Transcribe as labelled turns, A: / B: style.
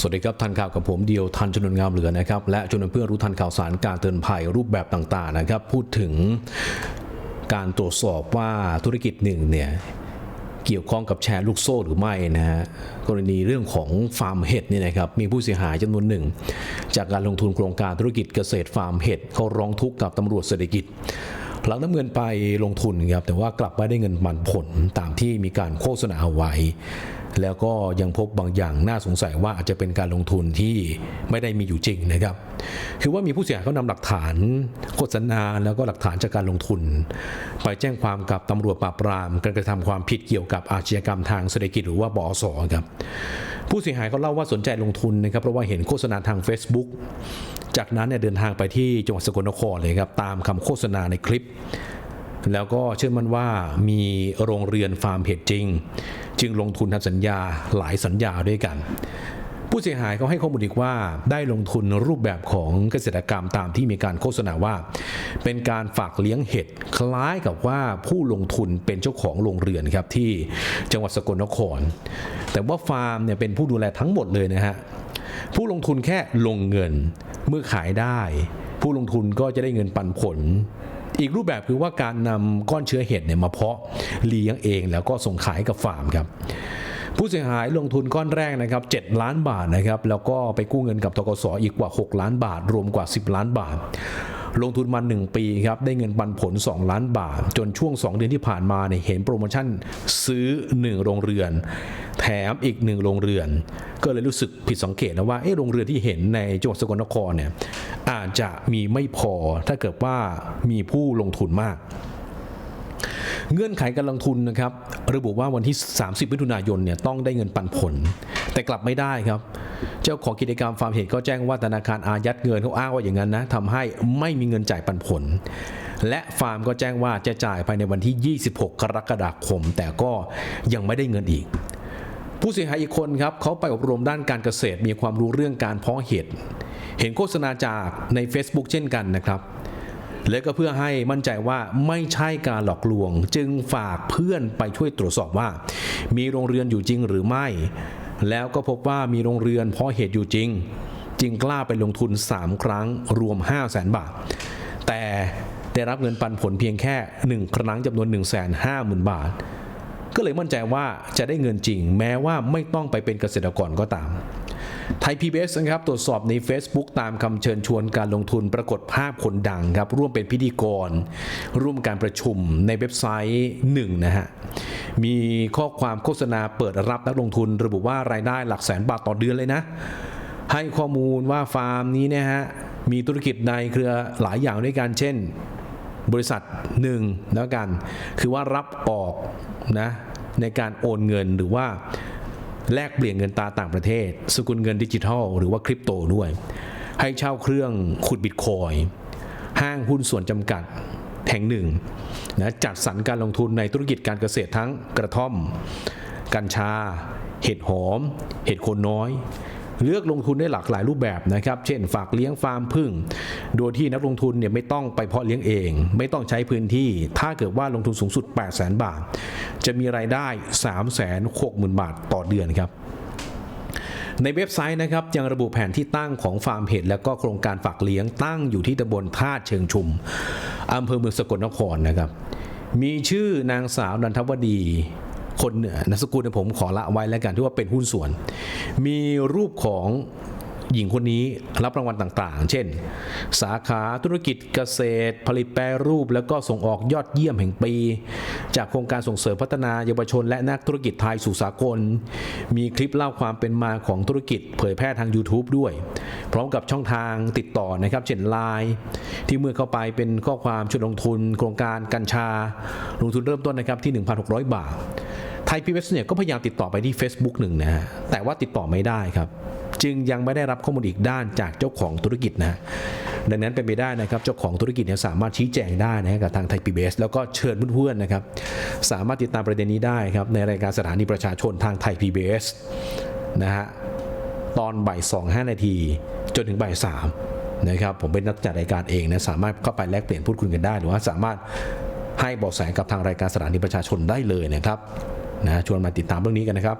A: สวัสดีครับทันข่าวกับผมเดียวทันจนนงามเหลือนะครับ และจนนเพื่อนรู้ทันข่าวสารการเตือนภัยรูปแบบต่างๆนะครับ พูดถึงการตรวจสอบว่าธุรกิจหนึ่งเนี่ยเกี่ยวข้องกับแชร์ลูกโซ่หรือไม่นะฮะกรณีเรื่องของฟาร์มเห็ดนี่นะครับมีผู้เสียหายจำนวนหนึ่ง จากการลงทุนโครงการธุรกิจเกษตรฟาร์มเห็ดเขาร้องทุกข์กับตำรวจเศรษฐกิจหลังน้ำเงินไปลงทุนครับแต่ว่ากลับไม่ได้เงินปันผลตามที่มีการโฆษณาเอาไว้ แล้วก็ยังพบบางอย่างน่าสงสัยว่าอาจจะเป็นการลงทุนที่ไม่ได้มีอยู่จริงนะครับ คือว่ามีผู้เสียหายเขานำหลักฐานโฆษณาแล้วก็หลักฐานจากการลงทุน ไปแจ้งความกับตำรวจปราบปรามการกระทำความผิดเกี่ยวกับอาชญากรรมทางเศรษฐกิจหรือว่าบอสครับผู้เสียหายเขาเล่าว่าสนใจลงทุนนะครับเพราะว่าเห็นโฆษณาทาง Facebook จากนั้นเนี่ยเดินทางไปที่จังหวัดสกลนครเลยครับตามคำโฆษณาในคลิป แล้วก็เชื่อมั่นว่ามีโรงเรือนฟาร์มเห็ดจริง จึงลงทุนทำสัญญาหลายสัญญาด้วยกัน ผู้เสียหายเขาให้ข้อมูลอีกว่า ได้ลงทุนรูปแบบของเกษตรกรรมตามที่มีการโฆษณาว่า เป็นการฝากเลี้ยงเห็ดคล้ายกับว่าผู้ลงทุนเป็นเจ้าของโรงเรือนครับที่จังหวัดสกลนคร แต่ว่าฟาร์มเนี่ยเป็นผู้ดูแลทั้งหมดเลยนะฮะผู้ลงทุนแค่ลงเงินเมื่อขายได้ ผู้ลงทุนก็จะได้เงินปันผล อีกรูปแบบคือว่าการนำก้อนเชื้อเห็ดเนี่ยมาเพาะเลี้ยงเองแล้วก็ส่งขายกับฟาร์มครับผู้เสียหายลงทุนก้อนแรกนะครับ 7 ล้านบาทนะครับ แล้วก็ไปกู้เงินกับทกสอีกกว่า 6 ล้านบาท รวมกว่า 10 ล้านบาท ลงทุนมา 1 ปีครับได้เงินปันผล 2 ล้านบาท จนช่วง 2 เดือนที่ผ่านมาเนี่ยเห็นโปรโมชั่นซื้อ 1 โรงเรือน แถมอีก 1 โรงเรือน ก็เลยรู้สึกผิดสังเกตนะว่าเอ๊ะโรงเรือนที่เห็นในจังหวัดสกลนครเนี่ยอาจจะมีไม่พอถ้าเกิดว่ามีผู้ลงทุนมากเงื่อนไขการลงทุนนะครับ ระบุว่าวันที่ 30มิถุนายนเนี่ยต้องได้เงินปันผล แต่กลับไม่ได้ครับ เจ้าของกิจกรรมฟาร์มเห็ดก็แจ้งว่าธนาคารอายัดเงินเขาอ้างว่าอย่างนั้นนะทำให้ไม่มีเงินจ่ายปันผล และฟาร์มก็แจ้งว่าจะจ่ายภายในวันที่ 26 กรกฎาคม แต่ก็ยังไม่ได้เงินอีกผู้เสียหายอีกคนครับเขาไปอบรมด้านการเกษตรมีความรู้เรื่องการเพาะเห็ดเห็นโฆษณาจากใน Facebook เช่นกันนะครับและก็เพื่อให้มั่นใจว่าไม่ใช่การหลอกลวง จึงฝากเพื่อนไปช่วยตรวจสอบว่า มีโรงเรือนอยู่จริงหรือไม่ แล้วก็พบว่ามีโรงเรือนเพราะเหตุอยู่จริง จึงกล้าไปลงทุน 3 ครั้งรวม 5 0 0แสนบาท แต่ได้รับเงินปันผลเพียงแค่ 1 ครั้งจำนวน 1 5 0 0 0 0 บาท ก็เลยมั่นใจว่าจะได้เงินจริง แม้ว่าไม่ต้องไปเป็นเกษตรกรก็ตาม ไทย PBS นะครับตรวจสอบใน Facebook ตามคำเชิญชวนการลงทุนปรากฏภาพคนดังครับ ร่วมเป็นพิธีกร ร่วมการประชุมในเว็บไซต์หนึ่งนะฮะมีข้อความโฆษณาเปิดรับนักลงทุน ระบุว่ารายได้หลักแสนบาทต่อเดือนเลยนะ ให้ข้อมูลว่าฟาร์มนี้นะฮะมีธุรกิจในเครือหลายอย่างด้วยกันเช่น บริษัทหนึ่งแล้วกัน คือว่ารับออกนะในการโอนเงินหรือว่า แลกเปลี่ยนเงินตราต่างประเทศ สกุลเงินดิจิทัล หรือว่าคริปโตด้วย ให้เช่าเครื่องขุดบิตคอยห้างหุ้นส่วนจำกัดแห่งหนึ่งนะจัดสรรการลงทุนในธุรกิจการเกษตรทั้งกระท่อม กัญชา เห็ดหอม เห็ดโคนน้อย เลือกลงทุนได้หลากหลายรูปแบบนะครับ เช่นฝากเลี้ยงฟาร์มพึ่ง โดยที่นักลงทุนเนี่ยไม่ต้องไปเพาะเลี้ยงเอง ไม่ต้องใช้พื้นที่ ถ้าเกิดว่าลงทุนสูงสุด 8 0 0 0 0 0 บาท จะมีรายได้ 3 6 0 0 0 0 บาทต่อเดือนครับในเว็บไซต์นะครับยังระบุแผนที่ตั้งของฟาร์มเห็ดและก็โครงการฝากเลี้ยงตั้งอยู่ที่ตำบลท่าเชิงชุมอำเภอเมืองสกลนครนะครับ มีชื่อนางสาวนันทวดี คนเหนือนามสกุลผมขอละไว้แล้วกันที่ว่าเป็นหุ้นส่วน มีรูปของหญิงคนนี้รับรางวัลต่างๆ เช่น สาขาธุรกิจเกษตร ผลิตแปรรูป แล้วก็ส่งออกยอดเยี่ยมแห่งปี จากโครงการส่งเสริมพัฒนาเยาวชน และนักธุรกิจไทยสู่สากล มีคลิปเล่าความเป็นมาของธุรกิจเผยแพร่ทาง YouTube ด้วย พร้อมกับช่องทางติดต่อนะครับ เช่นไลน์ที่เมื่อเข้าไปเป็นข้อความชวนลงทุน โครงการกัญชา ลงทุนเริ่มต้นนะครับที่ 1,600 บาท ไทยพีวีเนี่ยก็พยายามติดต่อไปที่ Facebook หนึ่งนะฮะแต่ว่าติดต่อไม่ได้ครับ จึงยังไม่ได้รับข้อมูลอีกด้านจากเจ้าของธุรกิจนะดังนั้นเป็นไปได้นะครับเจ้าของธุรกิจเนี่ยสามารถชี้แจงได้นะกับทางไทยพีบีแล้วก็เชิญเพื่อนๆนะครับสามารถติดตามประเด็นนี้ได้ครับในรายการสถานีประชาชนทางไทยพีบีนะฮะตอนบ่ายสองห้านาทีจนถึงบ่ายสามนะครับผมเป็นนักจัดรายการเองนะสามารถเข้าไปแลกเปลี่ยนพูดคุยกันได้ หรือว่าสามารถให้เบาะแสกับทางรายการสถานีประชาชนได้เลยนะครับ นะชวนมาติดตามเรื่องนี้กันนะครับ